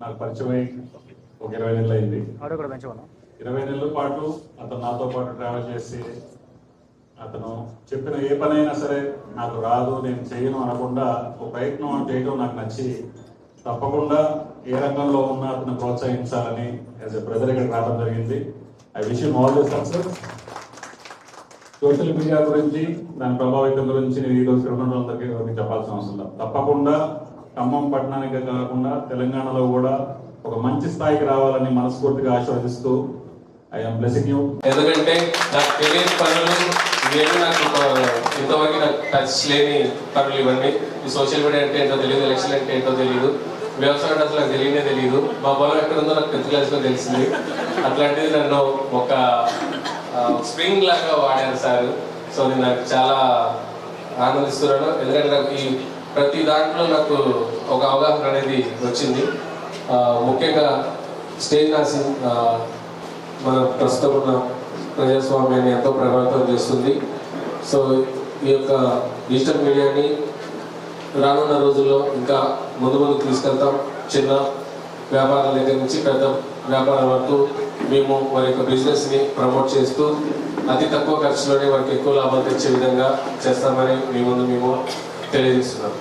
నాకు పరిచయం ఒక ఇరవై నెలలు అయింది ఇరవై నెలల పాటు అతను నాతో పాటు ట్రావెల్ చేసి అతను చెప్పిన ఏ పనైనా సరే నాకు రాదు నేను చేయను అనకుండా ఒక ప్రయత్నం చేయడం నాకు నచ్చి తప్పకుండా ఏ రంగంలో ఉన్నా అతను ప్రోత్సహించాలని యాజ్ ఎ బ్రదర్ ఇక్కడ రావడం జరిగింది. I wish all the success social media గురించి దాని ప్రభావితం గురించి నేను ఈరోజు ఎవరికి చెప్పాల్సిన అవసరం తప్పకుండా ఖమ్మం పట్టణానికి కాకుండా తెలంగాణలో కూడా ఒక మంచి స్థాయికి రావాలని మనస్ఫూర్తిగా ఆశీర్వదిస్తూ ఐఎమ్ బ్లెసింగ్ యూ ఎందుకంటే నాకు తెలియని పనులు ఇవేమి నాకు ఇంతవరకు నాకు టచ్ లేని పనులు ఇవన్నీ. ఈ సోషల్ మీడియా అంటే ఏంటో తెలియదు ఎలక్షన్ అంటే ఏంటో తెలియదు. వ్యవసాయం అసలు నాకు తెలియనే తెలియదు. మా పొలం ఎక్కడ ఉందో నాకు టెన్త్ క్లాస్లో తెలిసింది. అట్లాంటిది నన్ను ఒక స్ప్రింగ్ లాగా వాడారు సార్. సో నేను నాకు చాలా ఆనందిస్తున్నాను. ఎందుకంటే నాకు ఈ ప్రతి దాంట్లో నాకు ఒక అవగాహన అనేది వచ్చింది. ముఖ్యంగా స్టేజ్ నాసింగ్ మన ప్రస్తుతం ఉన్న ప్రజాస్వామ్యాన్ని ఎంతో ప్రభావితం చేస్తుంది. సో ఈ యొక్క డిజిటల్ మీడియాని రానున్న రోజుల్లో ఇంకా ముందు ముందు తీసుకెళ్తాం. చిన్న వ్యాపారాల దగ్గర నుంచి పెద్ద వ్యాపారం వరకు మేము వారి యొక్క బిజినెస్ని ప్రమోట్ చేస్తూ అతి తక్కువ ఖర్చులోనే వారికి ఎక్కువ లాభాలు తెచ్చే విధంగా చేస్తామని మీ ముందు మేము తెలియజేస్తున్నాం.